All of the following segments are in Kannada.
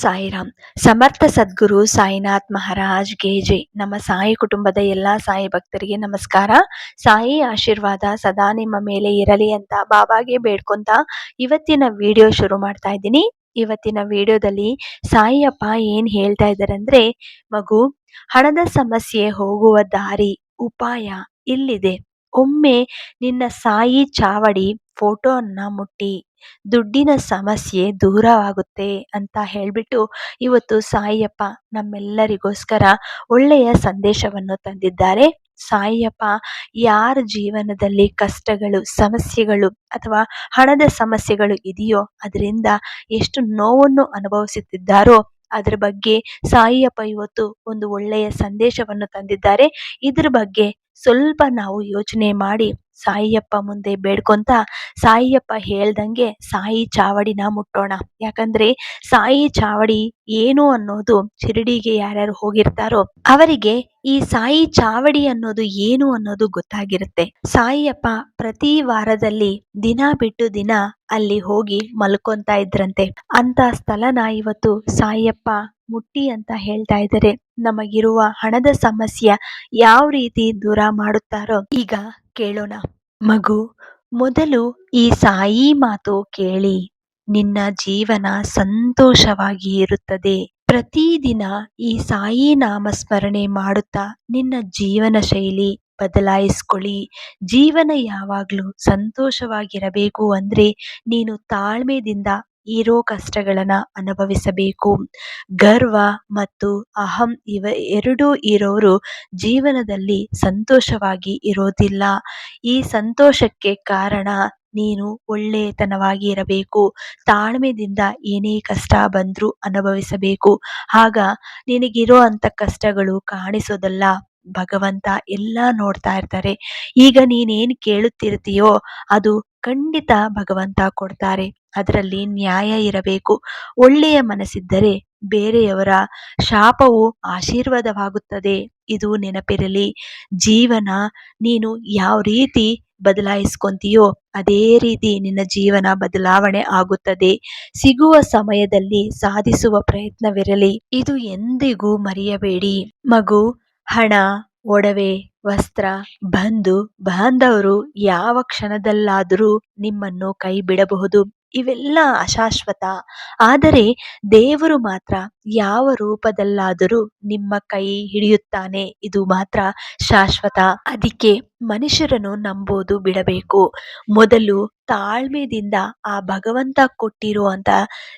ಸಾಯಿರಾಮ್. ಸಮರ್ಥ ಸದ್ಗುರು ಸಾಯಿನಾಥ್ ಮಹಾರಾಜ್ಗೆ ಜೈ. ನಮ್ಮ ಸಾಯಿ ಕುಟುಂಬದ ಎಲ್ಲಾ ಸಾಯಿ ಭಕ್ತರಿಗೆ ನಮಸ್ಕಾರ. ಸಾಯಿ ಆಶೀರ್ವಾದ ಸದಾ ನಿಮ್ಮ ಮೇಲೆ ಇರಲಿ ಅಂತ ಬಾಬಾಗೆ ಬೇಡ್ಕೊಂತ ಇವತ್ತಿನ ವಿಡಿಯೋ ಶುರು ಮಾಡ್ತಾ ಇದ್ದೀನಿ. ಇವತ್ತಿನ ವಿಡಿಯೋದಲ್ಲಿ ಸಾಯಿಯಪ್ಪ ಏನ್ ಹೇಳ್ತಾ ಇದ್ದಾರೆ ಅಂದ್ರೆ, ಮಗು, ಹಣದ ಸಮಸ್ಯೆ ಹೋಗುವ ದಾರಿ, ಉಪಾಯ ಇಲ್ಲಿದೆ. ಒಮ್ಮೆ ನಿನ್ನ ಸಾಯಿ ಚಾವಡಿ ಫೋಟೋನ್ನ ಮುಟ್ಟಿ. ದುಡ್ಡಿನ ಸಮಸ್ಯೆ ದೂರವಾಗುತ್ತೆ ಅಂತ ಹೇಳಿಬಿಟ್ಟು ಇವತ್ತು ಸಾಯಿಯಪ್ಪ ನಮ್ಮೆಲ್ಲರಿಗೋಸ್ಕರ ಒಳ್ಳೆಯ ಸಂದೇಶವನ್ನು ತಂದಿದ್ದಾರೆ. ಸಾಯಿಯಪ್ಪ, ಯಾರ ಜೀವನದಲ್ಲಿ ಕಷ್ಟಗಳು, ಸಮಸ್ಯೆಗಳು ಅಥವಾ ಹಣದ ಸಮಸ್ಯೆಗಳು ಇದೆಯೋ ಅದರಿಂದ ಎಷ್ಟು ನೋವನ್ನು ಅನುಭವಿಸುತ್ತಿದ್ದಾರೋ ಅದರ ಬಗ್ಗೆ ಸಾಯಿಯಪ್ಪ ಇವತ್ತು ಒಂದು ಒಳ್ಳೆಯ ಸಂದೇಶವನ್ನು ತಂದಿದ್ದಾರೆ. ಇದ್ರ ಬಗ್ಗೆ ಸ್ವಲ್ಪ ನಾವು ಯೋಚನೆ ಮಾಡಿ ಸಾಯಿಯಪ್ಪ ಮುಂದೆ ಬೇಡ್ಕೊಂತ ಸಾಯಿಯಪ್ಪ ಹೇಳ್ದಂಗೆ ಸಾಯಿ ಚಾವಡಿನ ಮುಟ್ಟೋಣ ಯಾಕಂದ್ರೆ ಸಾಯಿ ಚಾವಡಿ ಏನು ಅನ್ನೋದು ಶಿರಡಿಗೆ ಯಾರ್ಯಾರು ಹೋಗಿರ್ತಾರೋ ಅವರಿಗೆ ಈ ಸಾಯಿ ಚಾವಡಿ ಅನ್ನೋದು ಏನು ಅನ್ನೋದು ಗೊತ್ತಾಗಿರುತ್ತೆ. ಸಾಯಿಯಪ್ಪ ಪ್ರತಿ ವಾರದಲ್ಲಿ ದಿನ ಬಿಟ್ಟು ದಿನ ಅಲ್ಲಿ ಹೋಗಿ ಮಲ್ಕೊಂತ ಇದ್ರಂತೆ. ಅಂತ ಸ್ಥಳನ ಇವತ್ತು ಸಾಯಿಯಪ್ಪ ಮುಟ್ಟಿ ಅಂತ ಹೇಳ್ತಾ ಇದ್ದಾರೆ. ನಮಗಿರುವ ಹಣದ ಸಮಸ್ಯೆ ಯಾವ ರೀತಿ ದೂರ ಮಾಡುತ್ತಾರೋ ಈಗ ಕೇಳೋಣ. ಮಗು, ಮೊದಲು ಈ ಸಾಯಿ ಮಾತು ಕೇಳಿ. ನಿನ್ನ ಜೀವನ ಸಂತೋಷವಾಗಿ ಇರುತ್ತದೆ. ಪ್ರತಿದಿನ ಈ ಸಾಯಿ ನಾಮಸ್ಮರಣೆ ಮಾಡುತ್ತಾ ನಿನ್ನ ಜೀವನ ಶೈಲಿ ಬದಲಾಯಿಸ್ಕೊಳ್ಳಿ. ಜೀವನ ಯಾವಾಗಲೂ ಸಂತೋಷವಾಗಿರಬೇಕು ಅಂದ್ರೆ ನೀನು ತಾಳ್ಮೆದಿಂದ ಇರೋ ಕಷ್ಟಗಳನ್ನ ಅನುಭವಿಸಬೇಕು. ಗರ್ವ ಮತ್ತು ಅಹಂ ಇವ ಎರಡೂ ಇರೋರು ಜೀವನದಲ್ಲಿ ಸಂತೋಷವಾಗಿ ಇರೋದಿಲ್ಲ. ಈ ಸಂತೋಷಕ್ಕೆ ಕಾರಣ ನೀನು ಒಳ್ಳೆಯತನವಾಗಿ ಇರಬೇಕು ತಾಳ್ಮೆದಿಂದ ಏನೇ ಕಷ್ಟ ಬಂದರೂ ಅನುಭವಿಸಬೇಕು. ಆಗ ನಿನಗಿರೋ ಅಂಥ ಕಷ್ಟಗಳು ಕಾಣಿಸೋದಲ್ಲ. ಭಗವಂತ ಎಲ್ಲ ನೋಡ್ತಾ ಇರ್ತಾರೆ. ಈಗ ನೀನೇನು ಕೇಳುತ್ತಿರ್ತೀಯೋ ಅದು ಖಂಡಿತ ಭಗವಂತ ಕೊಡ್ತಾರೆ. ಅದರಲ್ಲಿ ನ್ಯಾಯ ಇರಬೇಕು. ಒಳ್ಳೆಯ ಮನಸ್ಸಿದ್ದರೆ ಬೇರೆಯವರ ಶಾಪವು ಆಶೀರ್ವಾದವಾಗುತ್ತದೆ. ಇದು ನೆನಪಿರಲಿ. ಜೀವನ ನೀನು ಯಾವ ರೀತಿ ಬದಲಾಯಿಸ್ಕೊಂತೀಯೋ ಅದೇ ರೀತಿ ನಿನ್ನ ಜೀವನ ಬದಲಾವಣೆ ಆಗುತ್ತದೆ. ಸಿಗುವ ಸಮಯದಲ್ಲಿ ಸಾಧಿಸುವ ಪ್ರಯತ್ನವಿರಲಿ. ಇದು ಎಂದಿಗೂ ಮರೆಯಬೇಡಿ. ಮಗು, ಹಣ, ಒಡವೆ, ವಸ್ತ್ರ, ಬಂಧು, ಬಾಂಧವರು ಯಾವ ಕ್ಷಣದಲ್ಲಾದರೂ ನಿಮ್ಮನ್ನು ಕೈ ಬಿಡಬಹುದು ಇವೆಲ್ಲ ಅಶಾಶ್ವತ. ಆದರೆ ದೇವರು ಮಾತ್ರ ಯಾವ ರೂಪದಲ್ಲಾದರೂ ನಿಮ್ಮ ಕೈ ಹಿಡಿಯುತ್ತಾನೆ. ಇದು ಮಾತ್ರ ಶಾಶ್ವತ. ಅದಕ್ಕೆ ಮನುಷ್ಯರನ್ನು ನಂಬೋದು ಬಿಡಬೇಕು. ಮೊದಲು ತಾಳ್ಮೆದಿಂದ ಆ ಭಗವಂತ ಕೊಟ್ಟಿರುವಂತ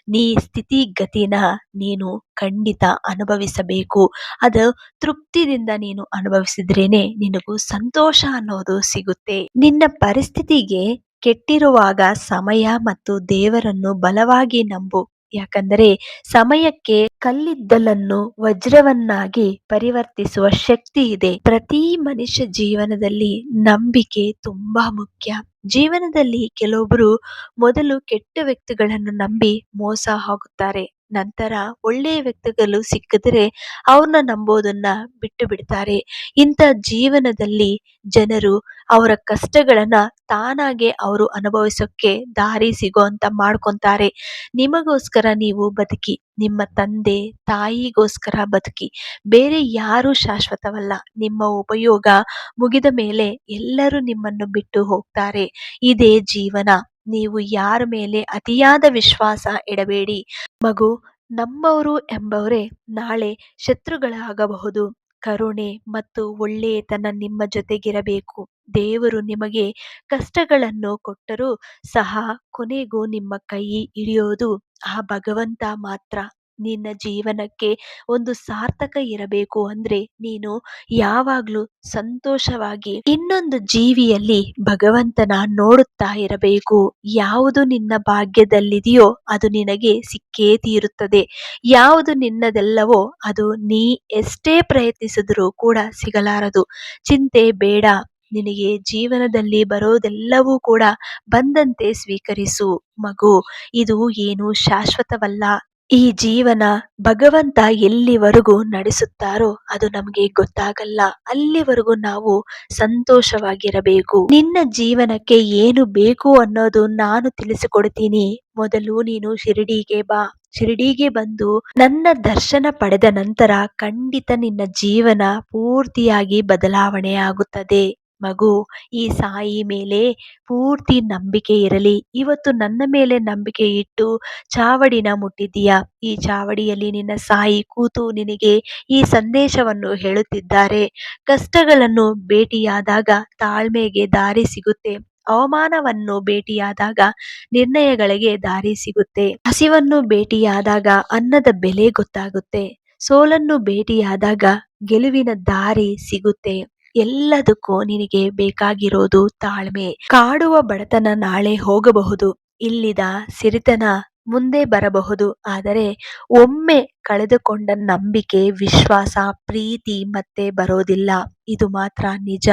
ನೀ ಸ್ಥಿತಿಗತಿನ ನೀನು ಖಂಡಿತ ಅನುಭವಿಸಬೇಕು. ಅದು ತೃಪ್ತಿದಿಂದ ನೀನು ಅನುಭವಿಸಿದ್ರೇನೆ ನಿನಗೂ ಸಂತೋಷ ಅನ್ನೋದು ಸಿಗುತ್ತೆ. ನಿನ್ನ ಪರಿಸ್ಥಿತಿಗೆ ಕೆಟ್ಟಿರುವಾಗ ಸಮಯ ಮತ್ತು ದೇವರನ್ನು ಬಲವಾಗಿ ನಂಬು. ಯಾಕಂದರೆ ಸಮಯಕ್ಕೆ ಕಲ್ಲಿದ್ದಲನ್ನು ವಜ್ರವನ್ನಾಗಿ ಪರಿವರ್ತಿಸುವ ಶಕ್ತಿ ಇದೆ. ಪ್ರತಿ ಮನುಷ್ಯ ಜೀವನದಲ್ಲಿ ನಂಬಿಕೆ ತುಂಬಾ ಮುಖ್ಯ. ಜೀವನದಲ್ಲಿ ಕೆಲವೊಬ್ಬರು ಮೊದಲು ಕೆಟ್ಟ ವ್ಯಕ್ತಿಗಳನ್ನು ನಂಬಿ ಮೋಸ ಹೋಗುತ್ತಾರೆ ನಂತರ ಒಳ್ಳೆಯ ವ್ಯಕ್ತಿಗಳು ಸಿಕ್ಕಿದ್ರೆ ಅವ್ರನ್ನ ನಂಬೋದನ್ನ ಬಿಟ್ಟು ಬಿಡ್ತಾರೆ. ಇಂಥ ಜೀವನದಲ್ಲಿ ಜನರು ಅವರ ಕಷ್ಟಗಳನ್ನ ತಾನಾಗೆ ಅವರು ಅನುಭವಿಸೋಕ್ಕೆ ದಾರಿ ಸಿಗೋ ಅಂತ ಮಾಡ್ಕೊಂತಾರೆ. ನಿಮಗೋಸ್ಕರ ನೀವು ಬದುಕಿ, ನಿಮ್ಮ ತಂದೆ, ತಾಯಿಗೋಸ್ಕರ ಬದುಕಿ, ಬೇರೆ ಯಾರು ಶಾಶ್ವತವಲ್ಲ. ನಿಮ್ಮ ಉಪಯೋಗ ಮುಗಿದ ಮೇಲೆ ಎಲ್ಲರೂ ನಿಮ್ಮನ್ನು ಬಿಟ್ಟು ಹೋಗ್ತಾರೆ. ಇದೇ ಜೀವನ. ನೀವು ಯಾರ ಮೇಲೆ ಅತಿಯಾದ ವಿಶ್ವಾಸ ಇಡಬೇಡಿ. ಮಗು, ನಮ್ಮವರು ಎಂಬವರೇ ನಾಳೆ ಶತ್ರುಗಳಾಗಬಹುದು. ಕರುಣೆ ಮತ್ತು ಒಳ್ಳೆಯತನ ನಿಮ್ಮ ಜೊತೆಗಿರಬೇಕು. ದೇವರು ನಿಮಗೆ ಕಷ್ಟಗಳನ್ನು ಕೊಟ್ಟರೂ ಸಹ ಕೊನೆಗೂ ನಿಮ್ಮ ಕೈ ಹಿಡಿಯೋದು ಆ ಭಗವಂತ ಮಾತ್ರ. ನಿನ್ನ ಜೀವನಕ್ಕೆ ಒಂದು ಸಾರ್ಥಕ ಇರಬೇಕು ಅಂದ್ರೆ ನೀನು ಯಾವಾಗ್ಲೂ ಸಂತೋಷವಾಗಿ ಇನ್ನೊಂದು ಜೀವಿಯಲ್ಲಿ ಭಗವಂತನ ನೋಡುತ್ತಾ ಇರಬೇಕು. ಯಾವುದು ನಿನ್ನ ಭಾಗ್ಯದಲ್ಲಿದೆಯೋ ಅದು ನಿನಗೆ ಸಿಕ್ಕೇ ತೀರುತ್ತದೆ. ಯಾವುದು ನಿನ್ನದೆಲ್ಲವೋ ಅದು ನೀ ಎಷ್ಟೇ ಪ್ರಯತ್ನಿಸಿದರೂ ಕೂಡ ಸಿಗಲಾರದು. ಚಿಂತೆ ಬೇಡ. ನಿನಗೆ ಜೀವನದಲ್ಲಿ ಬರೋದೆಲ್ಲವೂ ಕೂಡ ಬಂದಂತೆ ಸ್ವೀಕರಿಸು ಮಗು. ಇದು ಏನು ಶಾಶ್ವತವಲ್ಲ. ಈ ಜೀವನ ಭಗವಂತ ಎಲ್ಲಿವರೆಗೂ ನಡೆಸುತ್ತಾರೋ ಅದು ನಮಗೆ ಗೊತ್ತಾಗಲ್ಲ. ಅಲ್ಲಿವರೆಗೂ ನಾವು ಸಂತೋಷವಾಗಿರಬೇಕು. ನಿನ್ನ ಜೀವನಕ್ಕೆ ಏನು ಬೇಕು ಅನ್ನೋದು ನಾನು ತಿಳಿಸಿಕೊಡ್ತೀನಿ. ಮೊದಲು ನೀನು ಶಿರಡಿಗೆ ಬಾ. ಶಿರಡಿಗೆ ಬಂದು ನನ್ನ ದರ್ಶನ ಪಡೆದ ನಂತರ ಖಂಡಿತ ನಿನ್ನ ಜೀವನ ಪೂರ್ತಿಯಾಗಿ ಬದಲಾವಣೆ ಆಗುತ್ತದೆ ಮಗು, ಈ ಸಾಯಿ ಮೇಲೆ ಪೂರ್ತಿ ನಂಬಿಕೆ ಇರಲಿ. ಇವತ್ತು ನನ್ನ ಮೇಲೆ ನಂಬಿಕೆ ಇಟ್ಟು ಚಾವಡಿನ ಮುಟ್ಟಿದ್ದೀಯಾ? ಈ ಚಾವಡಿಯಲ್ಲಿ ನಿನ್ನ ಸಾಯಿ ಕೂತು ನಿನಗೆ ಈ ಸಂದೇಶವನ್ನು ಹೇಳುತ್ತಿದ್ದಾರೆ. ಕಷ್ಟಗಳನ್ನು ಭೇಟಿಯಾದಾಗ ತಾಳ್ಮೆಗೆ ದಾರಿ ಸಿಗುತ್ತೆ. ಅವಮಾನವನ್ನು ಭೇಟಿಯಾದಾಗ ನಿರ್ಣಯಗಳಿಗೆ ದಾರಿ ಸಿಗುತ್ತೆ. ಹಸಿವನ್ನು ಭೇಟಿಯಾದಾಗ ಅನ್ನದ ಬೆಲೆ ಗೊತ್ತಾಗುತ್ತೆ. ಸೋಲನ್ನು ಭೇಟಿಯಾದಾಗ ಗೆಲುವಿನ ದಾರಿ ಸಿಗುತ್ತೆ. ಎಲ್ಲದಕ್ಕೂ ನಿನಗೆ ಬೇಕಾಗಿರೋದು ತಾಳ್ಮೆ. ಕಾಡುವ ಬಡತನ ನಾಳೆ ಹೋಗಬಹುದು, ಇಲ್ಲಿದ ಸಿರಿತನ ಮುಂದೆ ಬರಬಹುದು. ಆದರೆ ಒಮ್ಮೆ ಕಳೆದುಕೊಂಡ ನಂಬಿಕೆ, ವಿಶ್ವಾಸ, ಪ್ರೀತಿ ಮತ್ತೆ ಬರೋದಿಲ್ಲ. ಇದು ಮಾತ್ರ ನಿಜ.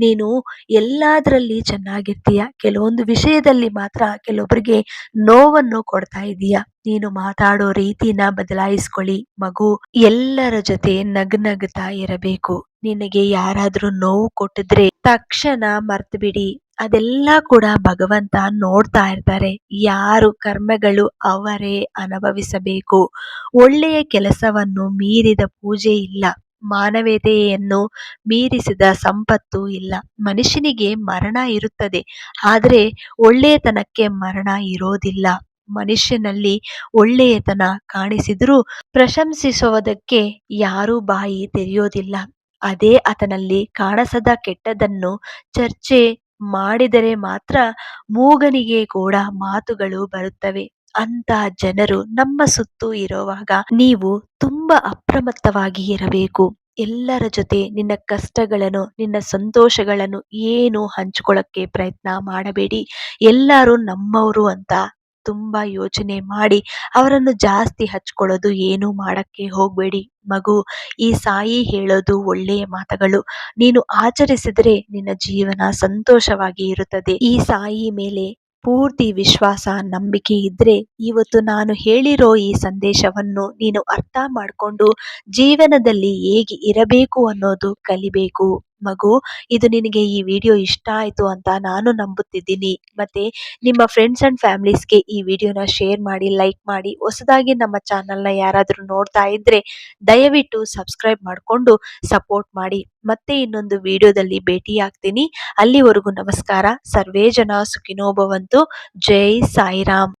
ನೀನು ಎಲ್ಲದರಲ್ಲಿ ಚೆನ್ನಾಗಿರ್ತೀಯ. ಕೆಲವೊಂದು ವಿಷಯದಲ್ಲಿ ಮಾತ್ರ ಕೆಲವೊಬ್ಬರಿಗೆ ನೋವನ್ನು ಕೊಡ್ತಾ ಇದೀಯ. ನೀನು ಮಾತಾಡೋ ರೀತಿನ ಬದಲಾಯಿಸ್ಕೊಳ್ಳಿ ಮಗು. ಎಲ್ಲರ ಜೊತೆ ನಗ್ನಗ್ತಾ ಇರಬೇಕು. ನಿನಗೆ ಯಾರಾದ್ರೂ ನೋವು ಕೊಟ್ಟಿದ್ರೆ ತಕ್ಷಣ ಮರ್ತುಬಿಡಿ. ಅದೆಲ್ಲ ಕೂಡ ಭಗವಂತ ನೋಡ್ತಾ ಇರ್ತಾರೆ. ಯಾರು ಕರ್ಮಗಳು ಅವರೇ ಅನುಭವಿಸಬೇಕು. ಒಳ್ಳೆಯ ಕೆಲಸವನ್ನು ಮೀರಿದ ಪೂಜೆ ಇಲ್ಲ. ಮಾನವೀಯತೆಯನ್ನು ಮೀರಿಸಿದ ಸಂಪತ್ತು ಇಲ್ಲ. ಮನುಷ್ಯನಿಗೆ ಮರಣ ಇರುತ್ತದೆ. ಆದರೆ ಒಳ್ಳೆಯತನಕ್ಕೆ ಮರಣ ಇರೋದಿಲ್ಲ. ಮನುಷ್ಯನಲ್ಲಿ ಒಳ್ಳೆಯತನ ಕಾಣಿಸಿದರೂ ಪ್ರಶಂಸಿಸುವುದಕ್ಕೆ ಯಾರೂ ಬಾಯಿ ತೆರೆಯೋದಿಲ್ಲ. ಅದೇ ಆತನಲ್ಲಿ ಕಾಣಸದ ಕೆಟ್ಟದನ್ನು ಚರ್ಚೆ ಮಾಡಿದರೆ ಮಾತ್ರ ಮೂಗನಿಗೆ ಕೂಡ ಮಾತುಗಳು ಬರುತ್ತವೆ. ಅಂತ ಜನರು ನಮ್ಮ ಸುತ್ತು ಇರುವಾಗ ನೀವು ತುಂಬಾ ಅಪ್ರಮತ್ತವಾಗಿ ಇರಬೇಕು. ಎಲ್ಲರ ಜೊತೆ ನಿನ್ನ ಕಷ್ಟಗಳನ್ನು, ನಿನ್ನ ಸಂತೋಷಗಳನ್ನು ಏನು ಹಂಚಿಕೊಳ್ಳಕ್ಕೆ ಪ್ರಯತ್ನ ಮಾಡಬೇಡಿ. ಎಲ್ಲರೂ ನಮ್ಮವರು ಅಂತ ತುಂಬಾ ಯೋಚನೆ ಮಾಡಿ ಅವರನ್ನು ಜಾಸ್ತಿ ಹಚ್ಕೊಳ್ಳೋದು, ಏನು ಮಾಡಕ್ಕೆ ಹೋಗಬೇಡಿ ಮಗು, ಈ ಸಾಯಿ ಹೇಳೋದು ಒಳ್ಳೆಯ ಮಾತುಗಳು. ನೀನು ಆಚರಿಸಿದರೆ ನಿನ್ನ ಜೀವನ ಸಂತೋಷವಾಗಿ ಇರುತ್ತದೆ. ಈ ಸಾಯಿ ಮೇಲೆ ಪೂರ್ತಿ ವಿಶ್ವಾಸ, ನಂಬಿಕೆ ಇದ್ರೆ ಇವತ್ತು ನಾನು ಹೇಳಿರೋ ಈ ಸಂದೇಶವನ್ನು ನೀನು ಅರ್ಥ ಮಾಡಿಕೊಂಡು ಜೀವನದಲ್ಲಿ ಹೇಗೆ ಇರಬೇಕು ಅನ್ನೋದು ಕಲಿಬೇಕು. ಮಗು, ಇದು ನಿನಗೆ ಈ ವಿಡಿಯೋ ಇಷ್ಟ ಆಯಿತು ಅಂತ ನಾನು ನಂಬುತ್ತಿದ್ದೀನಿ. ಮತ್ತೆ ನಿಮ್ಮ ಫ್ರೆಂಡ್ಸ್ ಅಂಡ್ ಫ್ಯಾಮಿಲೀಸ್ಗೆ ಈ ವಿಡಿಯೋನ ಶೇರ್ ಮಾಡಿ ಲೈಕ್ ಮಾಡಿ, ಹೊಸದಾಗಿ ನಮ್ಮ ಚಾನಲ್ನ ಯಾರಾದರೂ ನೋಡ್ತಾ ಇದ್ರೆ ದಯವಿಟ್ಟು ಸಬ್ಸ್ಕ್ರೈಬ್ ಮಾಡಿಕೊಂಡು ಸಪೋರ್ಟ್ ಮಾಡಿ. ಮತ್ತೆ ಇನ್ನೊಂದು ವಿಡಿಯೋದಲ್ಲಿ ಭೇಟಿಯಾಗ್ತೀನಿ. ಅಲ್ಲಿವರೆಗೂ ನಮಸ್ಕಾರ. ಸರ್ವೇ ಜನ ಸುಖಿನೋಭವಂತು. ಜೈ ಸಾಯಿರಾಮ್.